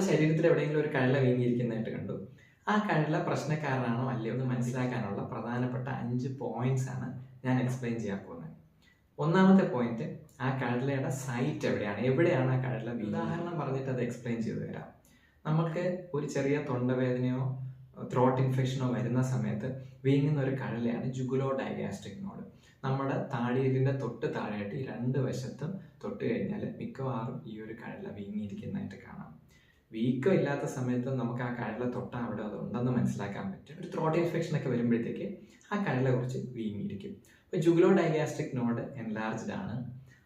നമ്മുടെ ശരീരത്തിൽ എവിടെയെങ്കിലും ഒരു കഴല വീങ്ങിയിരിക്കുന്നതായിട്ട് കണ്ടു. ആ കഴല പ്രശ്നക്കാരനാണോ അല്ലയോ എന്ന് മനസ്സിലാക്കാനുള്ള പ്രധാനപ്പെട്ട അഞ്ച് പോയിന്റ്സ് ആണ് ഞാൻ എക്സ്പ്ലെയിൻ ചെയ്യാൻ പോകുന്നത്. ഒന്നാമത്തെ പോയിന്റ് ആ കഴലയുടെ സൈറ്റ് എവിടെയാണ്? എവിടെയാണ് ആ കഴല? ഉദാഹരണം പറഞ്ഞിട്ട് അത് എക്സ്പ്ലെയിൻ ചെയ്തു തരാം. നമുക്ക് ഒരു ചെറിയ തൊണ്ടവേദനയോ ത്രോട്ട് ഇൻഫെക്ഷനോ വരുന്ന സമയത്ത് വീങ്ങുന്ന ഒരു കഴലയാണ് ജുഗുലോ ഡയഗാസ്റ്റിക് നോഡ് നമ്മുടെ താടിയലിന്റെ തൊട്ട് താഴെയായിട്ട് ഈ രണ്ട് വശത്തും തൊട്ട് കഴിഞ്ഞാൽ മിക്കവാറും ഈ ഒരു കഴല വീങ്ങിയിരിക്കുന്നതായിട്ട് കാണാം. വീക്കം ഇല്ലാത്ത സമയത്ത് നമുക്ക് ആ കഴല തൊട്ട അവിടെ അത് ഉണ്ടെന്ന് മനസ്സിലാക്കാൻ പറ്റും. ഒരു ത്രോട്ട് ഇൻഫെക്ഷൻ ഒക്കെ വരുമ്പോഴത്തേക്ക് ആ കഴല കുറച്ച് വീങ്ങിയിരിക്കും. അപ്പോൾ ജുഗ്ലോ ഡയഗാസ്റ്റിക് നോഡ് എൻലാർജ്ഡ് ആണ്.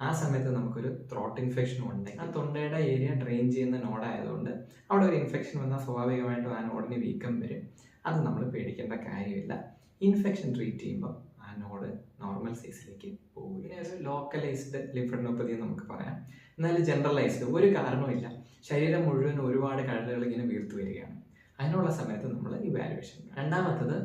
ആ സമയത്ത് നമുക്കൊരു ത്രോട്ട് ഇൻഫെക്ഷനും ഉണ്ടെങ്കിൽ ആ തൊണ്ടയുടെ ഏരിയ ഡ്രെയിൻ ചെയ്യുന്ന നോഡായതുകൊണ്ട് അവിടെ ഒരു ഇൻഫെക്ഷൻ വന്നാൽ സ്വാഭാവികമായിട്ടും ആ നോഡിന് വീക്കം വരും. അത് നമ്മൾ പേടിക്കേണ്ട കാര്യമില്ല. ഇൻഫെക്ഷൻ ട്രീറ്റ് ചെയ്യുമ്പോൾ ആ നോഡ് നോർമൽ സൈസിലേക്ക് പോകും ഇതിനെ ഒരു ലോക്കലൈസ്ഡ് ലിഫ്രനോപ്പതി എന്ന് നമുക്ക് പറയാം. എന്നാൽ ജനറലൈസ്ഡ് ഒരു കാരണവുമില്ല. ശരീരം മുഴുവൻ ഒരുപാട് കഴലുകൾ ഇങ്ങനെ വീർത്തു വരികയാണ്. അതിനുള്ള സമയത്ത് നമ്മൾ ഇവാലുവേഷൻ രണ്ടാമത്തത്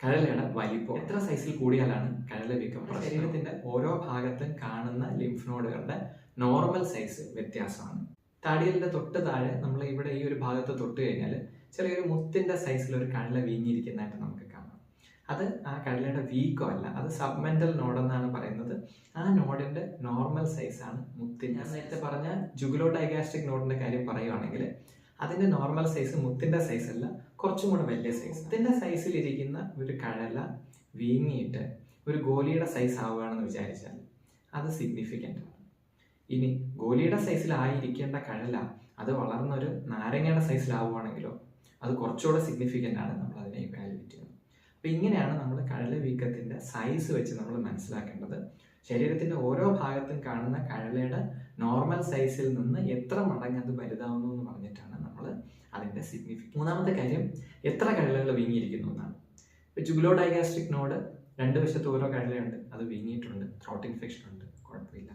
കഴലയുടെ വലിപ്പം. എത്ര സൈസിൽ കൂടിയാലാണ് കഴല വീക്കം? ശരീരത്തിന്റെ ഓരോ ഭാഗത്തും കാണുന്ന ലിംഫ് നോഡുകളുടെ നോർമൽ സൈസ് വ്യത്യാസമാണ്. തടിയലിന്റെ തൊട്ട് താഴെ നമ്മൾ ഇവിടെ ഈ ഒരു ഭാഗത്ത് തൊട്ട് കഴിഞ്ഞാൽ ചെറിയൊരു മുത്തിന്റെ സൈസിൽ ഒരു കഴല വീങ്ങിയിരിക്കുന്നതായിട്ട് നമുക്ക് അത് ആ കടലയുടെ വീക്കോ അല്ല അത് സബ്മെന്റൽ നോഡ് എന്നാണ് പറയുന്നത്. ആ നോഡിന്റെ നോർമൽ സൈസ് ആണ് മുത്തിന് ഞാൻ നേരത്തെ പറഞ്ഞ ജുഗുലോ ഡൈഗാസ്ട്രിക് നോഡിന്റെ കാര്യം പറയുവാണെങ്കിൽ അതിന്റെ നോർമൽ സൈസ് മുത്തിന്റെ സൈസ് അല്ല കുറച്ചും കൂടെ വലിയ സൈസ് മുത്തിന്റെ സൈസിൽ ഇരിക്കുന്ന ഒരു കഴല വീങ്ങിയിട്ട് ഒരു ഗോലിയുടെ സൈസ് ആവുകയാണെന്ന് വിചാരിച്ചാൽ അത് സിഗ്നിഫിക്കന്റ് ആണ്. ഇനി ഗോലിയുടെ സൈസിലായിരിക്കേണ്ട കഴല അത് വളർന്നൊരു നാരങ്ങയുടെ സൈസിലാവുകയാണെങ്കിലോ അത് കുറച്ചുകൂടെ സിഗ്നിഫിക്കന്റ് ആണ് നമ്മൾ അതിനെ അപ്പം ഇങ്ങനെയാണ് നമ്മൾ കഴല വീക്കത്തിന്റെ സൈസ് വെച്ച് നമ്മൾ മനസ്സിലാക്കേണ്ടത്. ശരീരത്തിന്റെ ഓരോ ഭാഗത്തും കാണുന്ന കഴലയുടെ നോർമൽ സൈസിൽ നിന്ന് എത്ര മടങ്ങ് അത് വലുതാവുന്നു എന്ന് പറഞ്ഞിട്ടാണ് നമ്മൾ അതിന്റെ സിഗ്നിഫിക്കൻ മൂന്നാമത്തെ കാര്യം എത്ര കഴലകൾ വീങ്ങിയിരിക്കുന്നു എന്നാണ്. ഇപ്പോൾ ജുബ്ലോ ഡയഗാസ്ട്രിക് നോഡ് രണ്ട് വശത്ത് ഓരോ കഴലയുണ്ട് അത് വീങ്ങിയിട്ടുണ്ട്. ത്രോട്ട് ഇൻഫെക്ഷൻ ഉണ്ട്. കുഴപ്പമില്ല.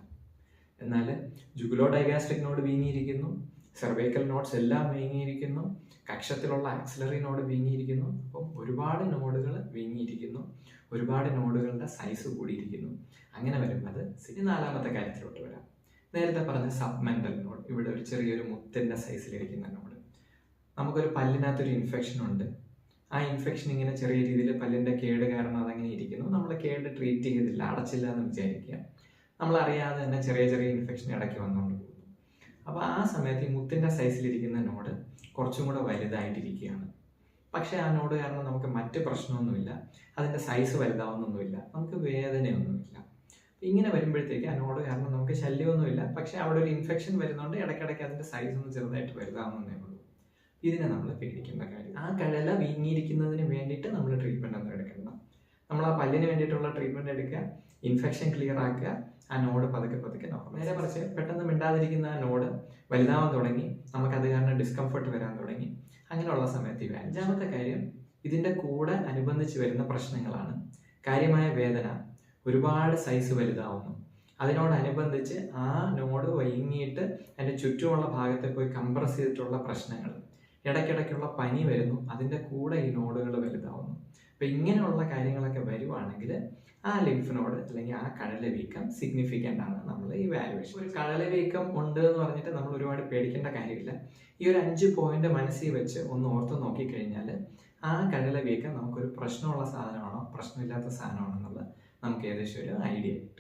എന്നാൽ ജുഗുലോ ഡയഗാസ്ട്രിക് നോഡ് വീങ്ങിയിരിക്കുന്നു. സെർവൈക്കൽ നോട്ട്സ് എല്ലാം വീങ്ങിയിരിക്കുന്നു. കക്ഷത്തിലുള്ള ആക്സിലറി നോഡ് വീങ്ങിയിരിക്കുന്നു. അപ്പം ഒരുപാട് നോഡുകൾ വീങ്ങിയിരിക്കുന്നു. ഒരുപാട് നോഡുകളുടെ സൈസ് കൂടിയിരിക്കുന്നു. അങ്ങനെ വരുമ്പോൾ അത് ഇനി നാലാമത്തെ കാര്യത്തിലോട്ട് വരാം. നേരത്തെ പറഞ്ഞ സബ്മെന്റൽ നോഡ് ഇവിടെ ഒരു ചെറിയൊരു മുത്തിന്റെ സൈസിലിരിക്കുന്ന നോഡ് നമുക്കൊരു പല്ലിനകത്തൊരു ഇൻഫെക്ഷൻ ഉണ്ട്. ആ ഇൻഫെക്ഷൻ ഇങ്ങനെ ചെറിയ രീതിയിൽ പല്ലിന്റെ കേട് കാരണം അതങ്ങനെ ഇരിക്കുന്നു. നമ്മൾ കേട് ട്രീറ്റ് ചെയ്തില്ല അടച്ചില്ല എന്ന് വിചാരിക്കുക. നമ്മൾ അറിയാതെ തന്നെ ചെറിയ ചെറിയ ഇൻഫെക്ഷൻ ഇടയ്ക്ക് വന്നുകൊണ്ട് പോകുന്നു അപ്പോൾ ആ സമയത്ത് ഈ മുത്തിന്റെ സൈസിലിരിക്കുന്ന നോഡ് കുറച്ചും കൂടെ വലുതായിട്ടിരിക്കുകയാണ്. പക്ഷേ ആ നോഡ് കാരണം നമുക്ക് മറ്റ് പ്രശ്നമൊന്നുമില്ല. അതിന്റെ സൈസ് വലുതാവുന്നൊന്നുമില്ല. നമുക്ക് വേദനയൊന്നുമില്ല. ഇങ്ങനെ വരുമ്പോഴത്തേക്ക് ആ നോഡ് കാരണം നമുക്ക് ശല്യമൊന്നുമില്ല. പക്ഷേ അവിടെ ഒരു ഇൻഫെക്ഷൻ വരുന്നതുകൊണ്ട് ഇടയ്ക്കിടയ്ക്ക് അതിന്റെ സൈസ് ഒന്ന് ചെറുതായിട്ട് വലുതാവുന്നേ ഉള്ളൂ. ഇതിനെ നമ്മൾ പേടിക്കേണ്ട കാര്യം. ആ കഴല വീങ്ങിയിരിക്കുന്നതിന് വേണ്ടിയിട്ട് നമ്മൾ ട്രീറ്റ്മെന്റ് ഒന്നും എടുക്കണ്ട നമ്മൾ ആ പല്ലിന് വേണ്ടിയിട്ടുള്ള ട്രീറ്റ്മെന്റ് എടുക്കുക ഇൻഫെക്ഷൻ ക്ലിയർ ആക്കുക ആ നോഡ് പതുക്കെ പതുക്കെ നോക്കാം നേരെ മറിച്ച് പെട്ടെന്ന് മിണ്ടാതിരിക്കുന്ന ആ നോഡ് വലുതാവാൻ തുടങ്ങി നമുക്ക് അത് കാരണം ഡിസ്കംഫർട്ട് വരാൻ തുടങ്ങി. അങ്ങനെയുള്ള സമയത്ത് ഇവ അഞ്ചാമത്തെ കാര്യം ഇതിന്റെ കൂടെ അനുബന്ധിച്ച് വരുന്ന പ്രശ്നങ്ങളാണ്. കാര്യമായ വേദന ഒരുപാട് സൈസ് വലുതാവുന്നു. അതിനോടനുബന്ധിച്ച് ആ നോഡ് വൈങ്ങിയിട്ട് അതിന്റെ ചുറ്റുമുള്ള ഭാഗത്തെ പോയി കംപ്രസ് ചെയ്തിട്ടുള്ള പ്രശ്നങ്ങൾ ഇടയ്ക്കിടയ്ക്കുള്ള പനി വരുന്നു അതിന്റെ കൂടെ ഈ നോഡുകൾ വലുതാവുന്നു. അപ്പൊ ഇങ്ങനെയുള്ള കാര്യങ്ങളൊക്കെ വരുവാണെങ്കിൽ ആ ലിംഫിനോട് അല്ലെങ്കിൽ ആ കടല വീക്കം സിഗ്നിഫിക്കന്റ് ആണ് നമ്മൾ ഈ വാല്യുവേഷൻ ഒരു കടല വീക്കം ഉണ്ട് എന്ന് പറഞ്ഞിട്ട് നമ്മൾ ഒരുപാട് പേടിക്കേണ്ട കാര്യമില്ല. ഈ ഒരു അഞ്ച് പോയിന്റ് മനസ്സിൽ വെച്ച് ഒന്ന് ഓർത്ത് നോക്കിക്കഴിഞ്ഞാൽ ആ കടല വീക്കം നമുക്കൊരു പ്രശ്നമുള്ള സാധനമാണോ പ്രശ്നമില്ലാത്ത സാധനമാണോ എന്നുള്ളത് നമുക്ക് ഏകദേശം ഒരു ഐഡിയ കിട്ടും.